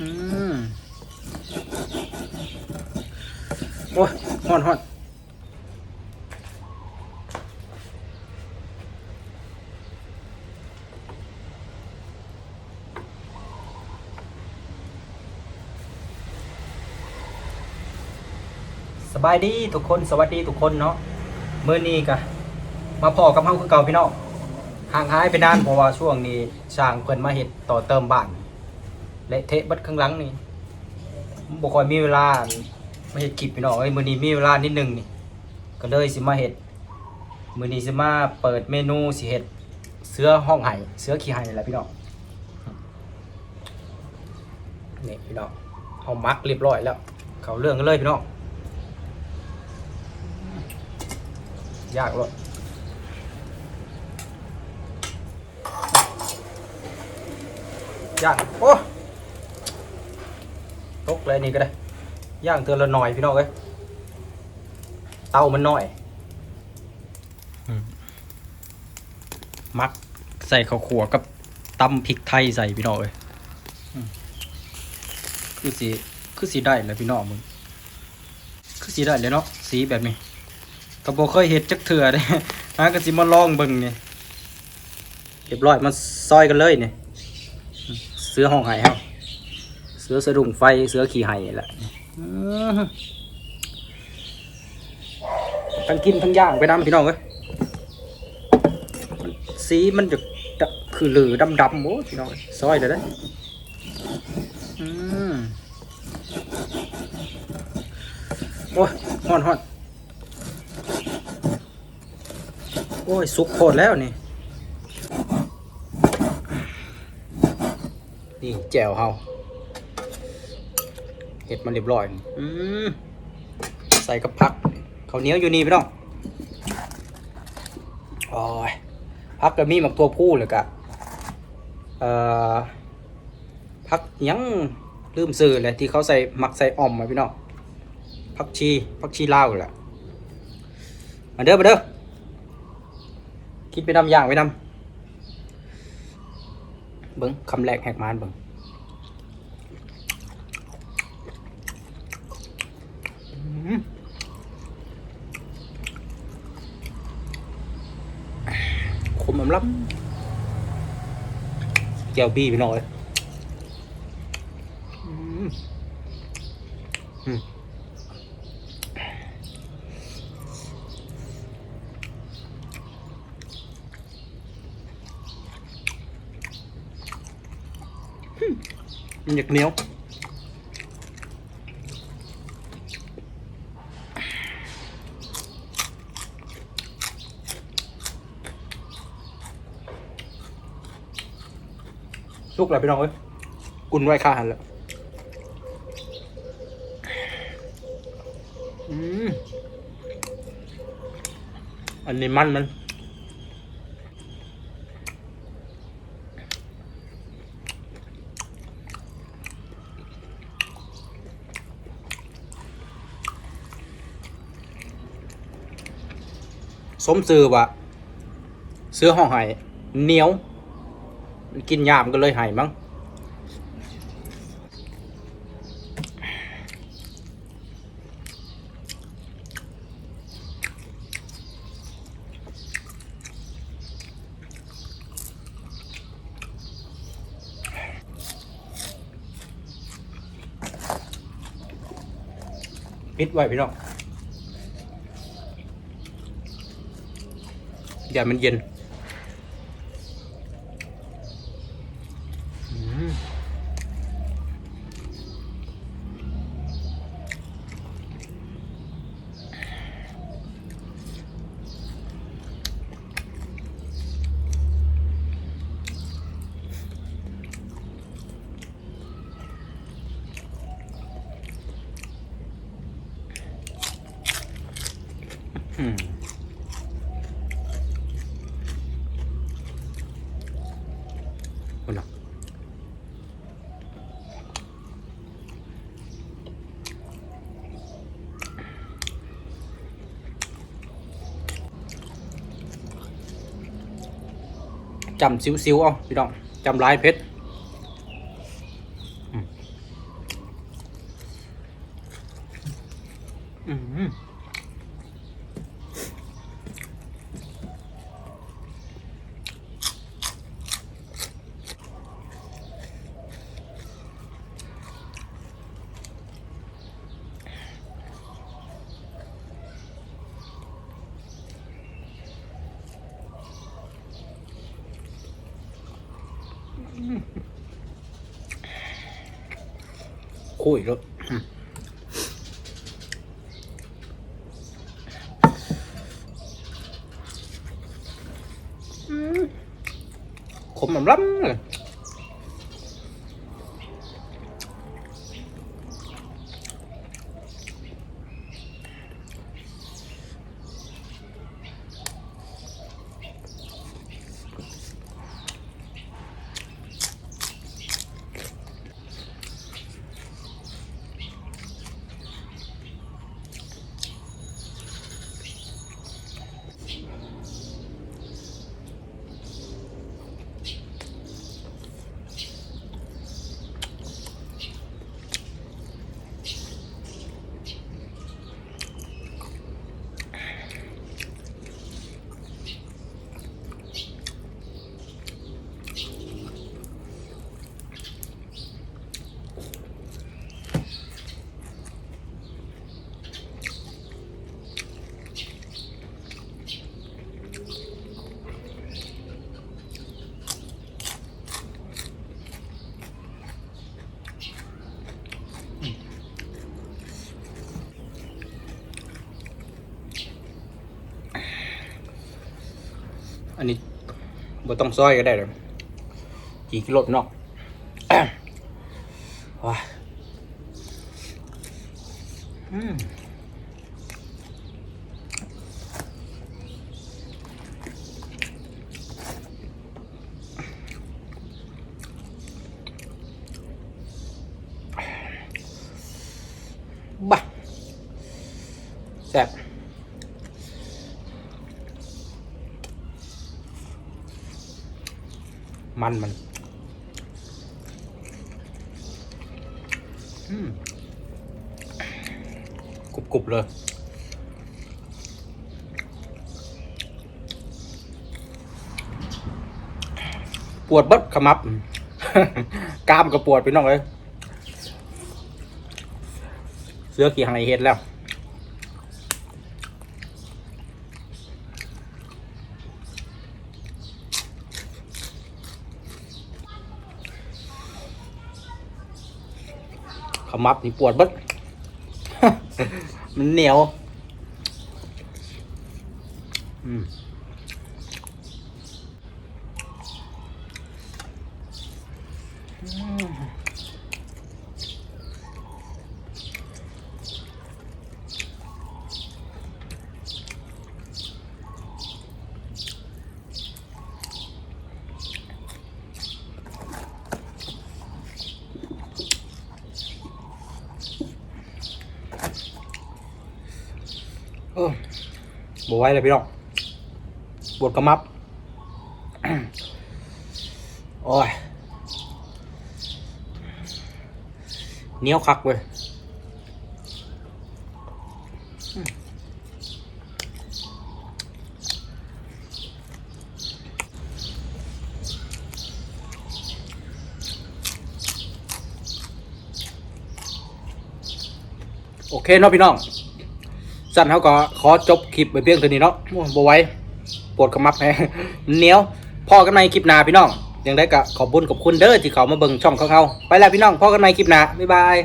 อืมโอ้ยฮอนฮอนสบายดีทุกคนสวัสดีทุกคนเนาะเมื่อนี้กะมาพอกับเฮาคือเก่าพี่น้องห่างหายไปนานเพราะว่าช่วงนี้ช่างเพิ่นมาเฮ็ดต่อเติมบ้าน เละเทะเบัดข้างหลังนี่บ่ค่อยมีเวลามาเฮ็ดคลิปพี่น้องเอ้ยมื้อนี้มีเวลานิดหนึงนี่ก็เลยสิมาเฮ็ดมื้อนี้สิมาเปิดเมนูสิเฮ็ดเสือห้องไห้เสือขี้ไห้นี่แหละพี่น้องนี่พี่น้องเอามักเรียบร้อยแล้ว เขาเรื่องกันเลยพี่น้องยากเลยยากโอ้ ตกเลยนี่ก็ได้ย่างเตือนละหน่อยพี่น้องเอ้ยเตามันหน้อยมักใส่ข้าวขัวกับตำพริกไทยใส่พี่น้องเอ้ยคือสีคือสีได้เลยพี่น้องมึงคือสีได้เลยเนาะสีแบบนี้กระโบเคยเห็ดจักเถื่อเด้ฮะก็สิมาลองเบิ่งนี่เรียบร้อยมาซอยกันเลยเนี่อืมเสื้อห้องไห้เฮาเสือสะดุ้งไฟเสือขี่ไห่นี่แหละอื้อหือทั้งกินทั้งย่างไปน้ำพี่น้องเอ้ยมันสีมันจะจะคือเหลือดำดำๆโอ้ยพี่น้องเอ้ยซอยเลยได้ออืมโอ้ยฮอนฮอนโอ้ย สุกโคตรแล้วนี่ นี่แจ่วเฮา เห็ดมันเรียบร้อยนี่อืมใส่กับผักข้าวเหนียวอยู่นี่พี่น้องโอ้ยผักก็มีหมักตัวผู้เลยกะเอ่อผักหยังลืมซื้อเลยที่เขาใส่หมักใส่อ่อมมาพี่น้องผักชีผักชีลาวแหละมาเด้อมาเด้อคิดไปนำอย่างไปนำเบิ้งคำแรกแหกมานเบิ้ง ขมอำลับแก้วบี้ไปหน่อยอืมอืมมันอยากเหนียว สุกแล้วพี่น้องเอ้ยกุนไว้ข้าหันแล้วอืมอันนี้มันมันสมซื่อว่ะเสื้อห้องไห้เหนียวมัน กินยามก็เลยหายมั้งปิดไว้พี่น้องอย่ามันเย็น หรอกจำซิ้วๆเอาพี่น้องจำลายเพชรอืม อืมคุยแล้วขมล้ำเลย บ่ต้องซอยก็ได้เลยกี่กิโลเนาะว้าอืมบ้าแซ่บ มันมัน อืมกรุบกรุบเลย ปวดเบิดขมับ กล้ามก็ปวดไปน้องเลย เสื้อขี่หางไอเฮ็ดแล้ว มับนี่ปวดบัดมันเหนียวอืม ไหว้เลยพี่น้องปวดกระมับโอ้ยเนี้ยวคักเว้ยโอเคเนาะพี่น้อง สั้นเขาก็ขอจบคลิปไปเพียงเท่านี้เนาะบไหว้ปวดกระมับแฮเหนียวพอกันในคลิปหน้าพี่น้องยังได้ก็ขอบบุญขอบคุณเด้อที่เขามาเบิ่งช่องของเขาไปแล้วพี่น้องพอกันในคลิปหน้าบ๊ายบาย